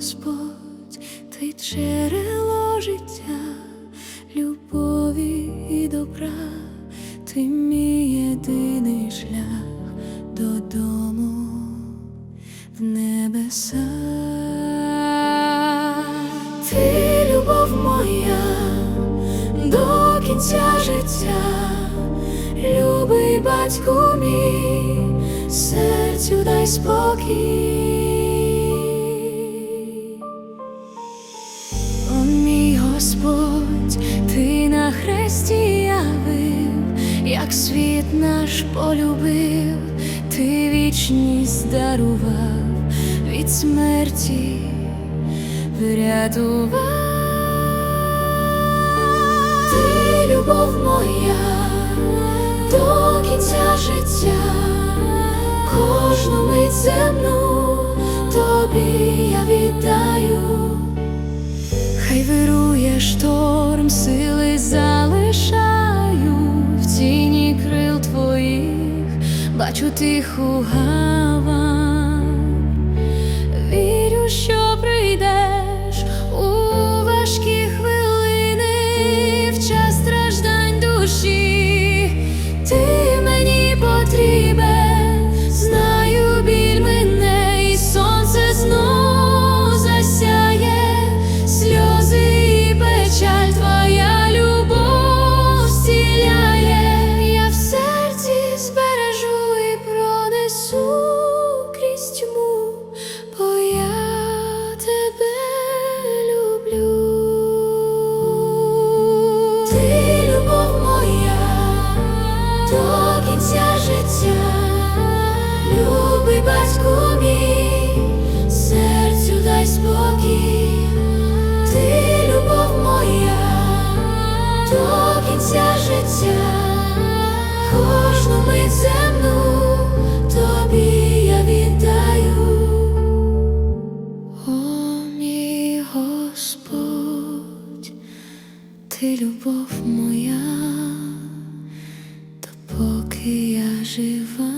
ти джерело життя, любові і добра, ти мій єдиний шлях додому в небеса. Ти любов моя до кінця життя, любий батьку мій, серцю дай спокій. На явив, як світ наш полюбив, ти вічність дарував від смерті врятував. Ти любов моя Хай вирує шторм, сили залишаю в тіні крил твоїх, бачу тиху гавань, ти любов моя, допоки я жива.